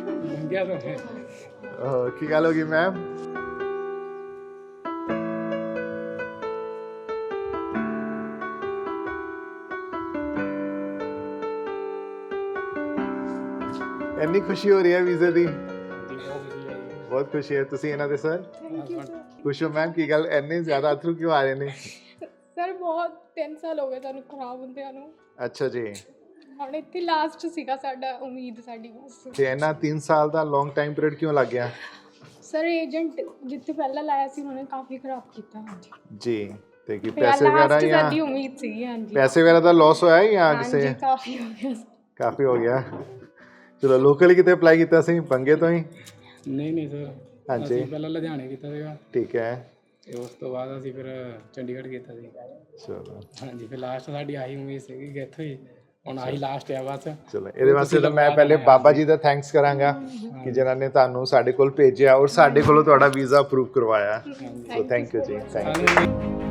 ਲੰਘਿਆ ਤਾਂ ਹੈ ਅਹ ਕੀ ਗੱਲ ਹੋ ਗਈ ਮੈਮ ਇੰਨੀ ਖੁਸ਼ੀ ਹੋ ਰਹੀ ਹੈ ਵੀਜ਼ੇ ਦੀ ਜੀ ਬਹੁਤ ਵਧੀਆ ਜੀ ਬਹੁਤ ਖੁਸ਼ੀ ਹੈ ਤੁਸੀਂ ਇਹਨਾਂ ਦੇ ਸਰ ਥੈਂਕ ਯੂ ਸਰ ਖੁਸ਼ ਹੋ ਮੈਮ ਕੀ ਗੱਲ ਇੰਨੇ ਜ਼ਿਆਦਾ ਅਥਰੂ ਕਿਉਂ ਆ ਰਹੇ ਨੇ ਸਰ ਬਹੁਤ 3 ਸਾਲ ਹੋ ਗਏ ਸਾਨੂੰ ਖਰਾਬ ਹੁੰਦਿਆਂ ਨੂੰ ਅੱਛਾ ਜੀ ਹੁਣ ਇੱਥੇ ਲਾਸਟ ਸੀਗਾ ਸਾਡਾ ਉਮੀਦ ਸਾਡੀ ਬਸ। ਤੇ ਇਹਨਾਂ 3 ਸਾਲ ਦਾ ਲੌਂਗ ਟਾਈਮ ਪੀਰੀਅਡ ਕਿਉਂ ਲੱਗ ਗਿਆ? ਸਰ ਏਜੰਟ ਜਿੱਥੇ ਪਹਿਲਾਂ ਲਾਇਆ ਸੀ ਉਹਨਾਂ ਕਾਫੀ ਖਰਾਬ ਕੀਤਾ ਹਾਂਜੀ। ਜੀ ਤੇ ਕੀ ਪੈਸੇ ਵਗੈਰਾ ਜਾਂ ਸਾਡੀ ਉਮੀਦ ਸੀਗੀ ਹਾਂਜੀ। ਪੈਸੇ ਵਗੈਰਾ ਦਾ ਲਾਸ ਹੋਇਆ ਹੈ ਜਾਂ ਕਿਸੇ ਹਾਂਜੀ ਕਾਫੀ ਹੋ ਗਿਆ ਸੀ। ਕਾਫੀ ਹੋ ਗਿਆ। ਚਲੋ ਲੋਕਲੀ ਕਿਤੇ ਅਪਲਾਈ ਕੀਤਾ ਸੀ ਬੰਗੇ ਤੋਂ ਹੀ? ਨਹੀਂ ਨਹੀਂ ਸਰ ਹਾਂਜੀ। ਪਹਿਲਾਂ ਲੁਧਿਆਣੇ ਕੀਤਾ ਸੀਗਾ। ਠੀਕ ਹੈ। ਤੇ ਉਸ ਤੋਂ ਬਾਅਦ ਅਸੀਂ ਫਿਰ ਚੰਡੀਗੜ੍ਹ ਕੀਤਾ ਸੀ। ਚਲੋ। ਹਾਂਜੀ ਫਿਰ ਲਾਸਟ ਸਾਡੀ ਆਹੀ ਉਮੀਦ ਸੀਗੀ ਕਿ ਇੱਥੋਂ ਹੀ ਹੁਣ ਆਹੀ ਲਾਸਟ ਆ ਬਸ। ਚਲੋ ਇਹਦੇ ਵਾਸਤੇ ਤਾਂ ਮੈਂ ਪਹਿਲੇ ਬਾਬਾ ਜੀ ਦਾ ਥੈਂਕਸ ਕਰਾਂਗਾ ਕਿ ਜਿਨ੍ਹਾਂ ਨੇ ਤੁਹਾਨੂੰ ਸਾਡੇ ਕੋਲ ਭੇਜਿਆ ਔਰ ਸਾਡੇ ਕੋਲੋਂ ਤੁਹਾਡਾ ਵੀਜ਼ਾ ਅਪਰੂਵ ਕਰਵਾਇਆ। ਸੋ ਥੈਂਕ ਯੂ ਜੀ ਥੈਂਕ ਯੂ